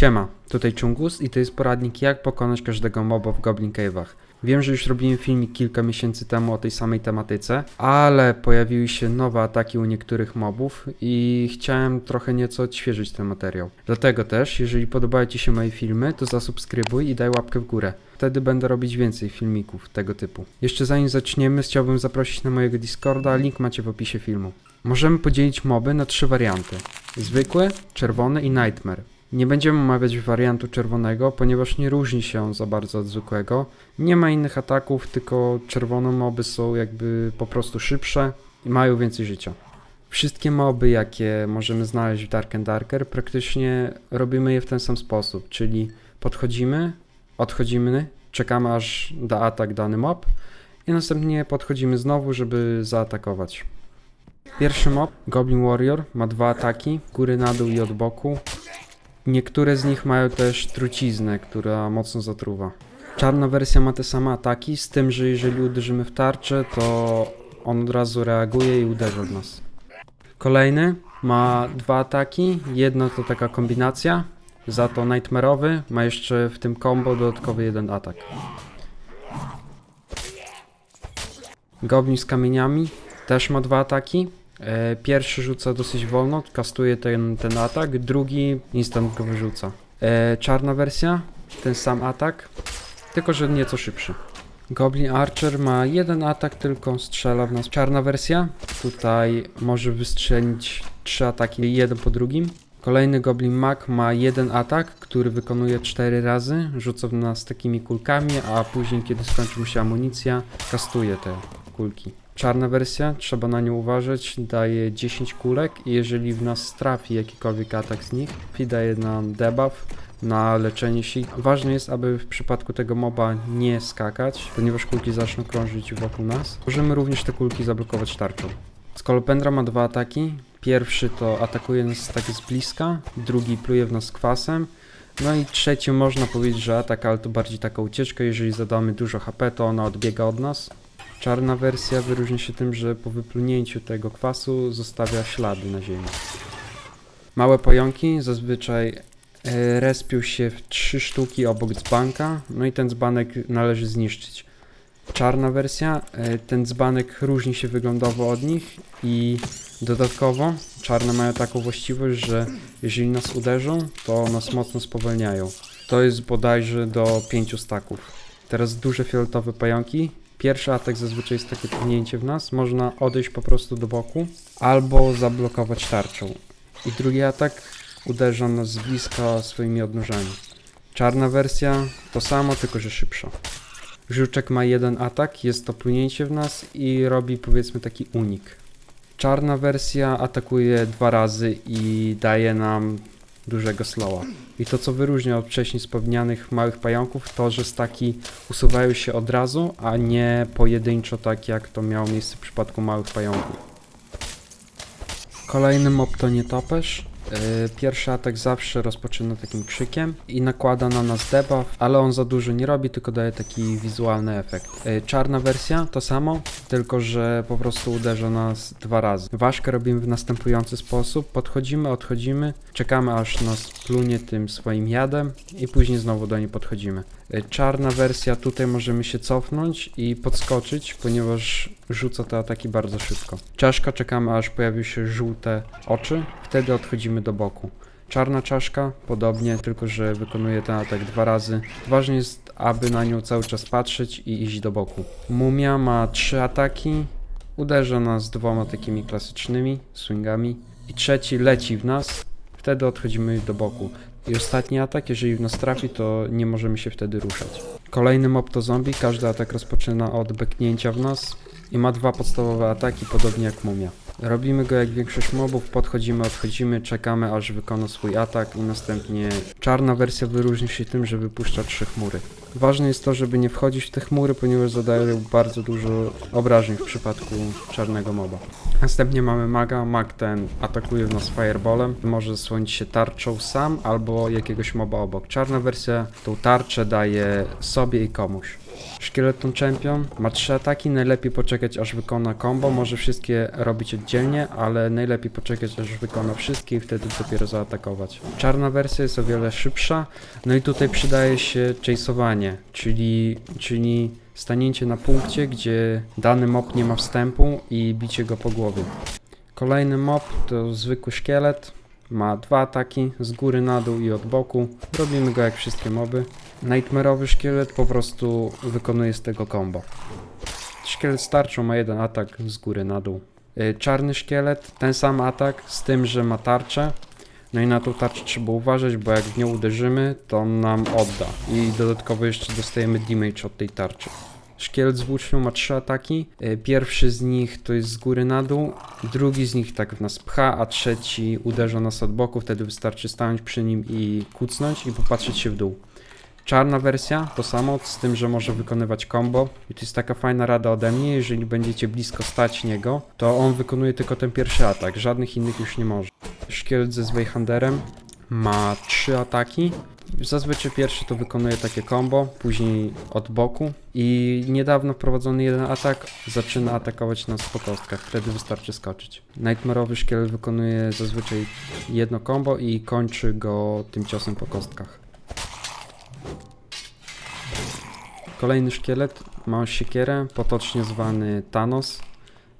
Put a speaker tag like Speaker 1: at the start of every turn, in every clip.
Speaker 1: Siema, tutaj Chungus i to jest poradnik jak pokonać każdego moba w Goblin Cave'ach. Wiem, że już robiłem filmik kilka miesięcy temu o tej samej tematyce, ale pojawiły się nowe ataki u niektórych mobów i chciałem trochę nieco odświeżyć ten materiał. Dlatego też, jeżeli podobają Ci się moje filmy, to zasubskrybuj i daj łapkę w górę. Wtedy będę robić więcej filmików tego typu. Jeszcze zanim zaczniemy, chciałbym zaprosić na mojego Discorda, link macie w opisie filmu. Możemy podzielić moby na trzy warianty. Zwykły, czerwony i Nightmare. Nie będziemy omawiać wariantu czerwonego, ponieważ nie różni się on za bardzo od zwykłego. Nie ma innych ataków, tylko czerwone moby są jakby po prostu szybsze i mają więcej życia. Wszystkie moby, jakie możemy znaleźć w Dark and Darker, praktycznie robimy je w ten sam sposób, czyli podchodzimy, odchodzimy, czekamy aż da atak dany mob i następnie podchodzimy znowu, żeby zaatakować. Pierwszy mob, Goblin Warrior, ma dwa ataki, góry na dół i od boku. Niektóre z nich mają też truciznę, która mocno zatruwa. Czarna wersja ma te same ataki, z tym, że jeżeli uderzymy w tarczę, to on od razu reaguje i uderza w nas. Kolejny ma dwa ataki, jedno to taka kombinacja, za to Nightmare'owy ma jeszcze w tym combo dodatkowy jeden atak. Goblin z kamieniami też ma dwa ataki. E, Pierwszy rzuca dosyć wolno, kastuje ten, ten atak, drugi instant go wyrzuca. E, Czarna wersja, ten sam atak, tylko że nieco szybszy. Goblin Archer ma jeden atak, tylko strzela w nas. Czarna wersja, tutaj może wystrzelić trzy ataki jeden po drugim. Kolejny Goblin Mag ma jeden atak, który wykonuje cztery razy, rzuca w nas takimi kulkami, a później, kiedy skończy mu się amunicja, kastuje te kulki. Czarna wersja, trzeba na nią uważać, daje 10 kulek i jeżeli w nas trafi jakikolwiek atak z nich, daje nam debuff na leczenie się. Ważne jest, aby w przypadku tego moba nie skakać, ponieważ kulki zaczną krążyć wokół nas. Możemy również te kulki zablokować tarczą. Skolopendra ma dwa ataki. Pierwszy to atakuje nas tak z bliska, drugi pluje w nas kwasem. No i trzeci można powiedzieć, że atak, ale to bardziej taka ucieczka. Jeżeli zadamy dużo HP, to ona odbiega od nas. Czarna wersja wyróżnia się tym, że po wyplunięciu tego kwasu zostawia ślady na ziemi. Małe pająki zazwyczaj e, respią się w trzy sztuki obok dzbanka, no i ten dzbanek należy zniszczyć. Czarna wersja, e, ten dzbanek różni się wyglądowo od nich i dodatkowo czarne mają taką właściwość, że jeżeli nas uderzą, to nas mocno spowalniają. To jest bodajże do 5 staków. Teraz duże fioletowe pająki. Pierwszy atak zazwyczaj jest takie pchnięcie w nas. Można odejść po prostu do boku albo zablokować tarczą. I drugi atak uderza nas z bliska swoimi odnóżami. Czarna wersja to samo, tylko że szybsza. Żuczek ma jeden atak, jest to płynięcie w nas i robi powiedzmy taki unik. Czarna wersja atakuje dwa razy i daje nam dużego slowa. I to co wyróżnia od wcześniej wspomnianych małych pająków to, że staki usuwają się od razu, a nie pojedynczo tak jak to miało miejsce w przypadku małych pająków. Kolejny mob to nietoperz. Yy, Pierwszy atak zawsze rozpoczyna takim krzykiem i nakłada na nas debuff, ale on za dużo nie robi, tylko daje taki wizualny efekt. Yy, Czarna wersja to samo, tylko że po prostu uderza nas dwa razy. Ważkę robimy w następujący sposób. Podchodzimy, odchodzimy, czekamy aż nas plunie tym swoim jadem i później znowu do niej podchodzimy. Yy, Czarna wersja, tutaj możemy się cofnąć i podskoczyć, ponieważ rzuca te ataki bardzo szybko. Czaszka, czekamy aż pojawią się żółte oczy, wtedy odchodzimy do boku. Czarna czaszka, podobnie, tylko że wykonuje ten atak dwa razy. Ważne jest, aby na nią cały czas patrzeć i iść do boku. Mumia ma trzy ataki, uderza nas dwoma takimi klasycznymi swingami i trzeci leci w nas, wtedy odchodzimy do boku. I ostatni atak, jeżeli w nas trafi, to nie możemy się wtedy ruszać. Kolejny mob to zombie, każdy atak rozpoczyna od beknięcia w nas i ma dwa podstawowe ataki, podobnie jak mumia. Robimy go jak większość mobów, podchodzimy, odchodzimy, czekamy aż wykona swój atak i następnie czarna wersja wyróżnia się tym, że wypuszcza trzy chmury. Ważne jest to, żeby nie wchodzić w te chmury, ponieważ zadają bardzo dużo obrażeń w przypadku czarnego moba. Następnie mamy maga, mag ten atakuje nas fireballem, może zasłonić się tarczą sam albo jakiegoś moba obok. Czarna wersja tą tarczę daje sobie i komuś. Szkieleton Champion ma trzy ataki, najlepiej poczekać aż wykona combo, może wszystkie robić oddzielnie, ale najlepiej poczekać aż wykona wszystkie i wtedy dopiero zaatakować. Czarna wersja jest o wiele szybsza, no i tutaj przydaje się chase'owanie, czyli, czyli stanięcie na punkcie, gdzie dany mob nie ma wstępu i bicie go po głowie. Kolejny mob to zwykły szkielet, ma dwa ataki z góry na dół i od boku. Robimy go jak wszystkie moby. Nightmare'owy szkielet po prostu wykonuje z tego combo. Szkielet z tarczą ma jeden atak z góry na dół. Y, Czarny szkielet, ten sam atak, z tym, że ma tarczę. No i na tą tarczę trzeba uważać, bo jak w nią uderzymy, to on nam odda. I dodatkowo jeszcze dostajemy damage od tej tarczy. Szkielet z włócznią ma trzy ataki. Y, Pierwszy z nich to jest z góry na dół, drugi z nich tak w nas pcha, a trzeci uderza nas od boku. Wtedy wystarczy stanąć przy nim i kucnąć i popatrzeć się w dół. Czarna wersja to samo, z tym, że może wykonywać combo. I to jest taka fajna rada ode mnie, jeżeli będziecie blisko stać niego, to on wykonuje tylko ten pierwszy atak, żadnych innych już nie może. Szkielet ze Zweihanderem ma trzy ataki. Zazwyczaj pierwszy to wykonuje takie combo, później od boku i niedawno wprowadzony jeden atak zaczyna atakować nas po kostkach, wtedy wystarczy skoczyć. Nightmare'owy szkielet wykonuje zazwyczaj jedno combo i kończy go tym ciosem po kostkach. Kolejny szkielet ma siekierę, potocznie zwany Thanos.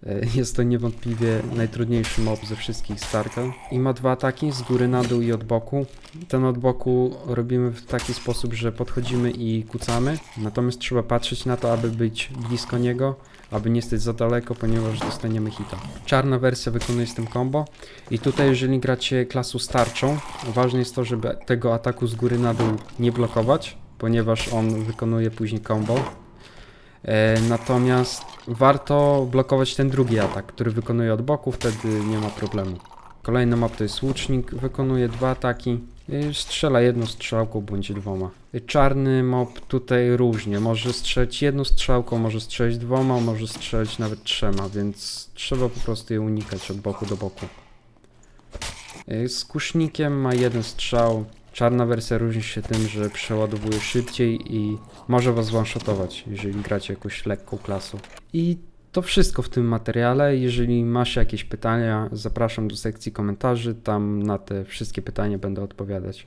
Speaker 1: E, Jest to niewątpliwie najtrudniejszy mob ze wszystkich Starka. I ma dwa ataki, z góry na dół i od boku. Ten od boku robimy w taki sposób, że podchodzimy i kucamy. Natomiast trzeba patrzeć na to, aby być blisko niego, aby nie stać za daleko, ponieważ dostaniemy hita. Czarna wersja wykonuje z tym combo. I tutaj, jeżeli gracie klasą starczą, ważne jest to, żeby tego ataku z góry na dół nie blokować, ponieważ on wykonuje później combo. E, natomiast warto blokować ten drugi atak, który wykonuje od boku, wtedy nie ma problemu. Kolejny mob to jest łucznik, wykonuje dwa ataki, e, strzela jedną strzałką bądź dwoma. E, Czarny mob tutaj różnie, może strzelić jedną strzałką, może strzelić dwoma, może strzelić nawet trzema, więc trzeba po prostu je unikać od boku do boku. Z kusznikiem ma jeden strzał. Czarna wersja różni się tym, że przeładowuje szybciej i może was one-shotować, jeżeli gracie jakąś lekką klasą. I to wszystko w tym materiale. Jeżeli masz jakieś pytania, zapraszam do sekcji komentarzy. Tam na te wszystkie pytania będę odpowiadać.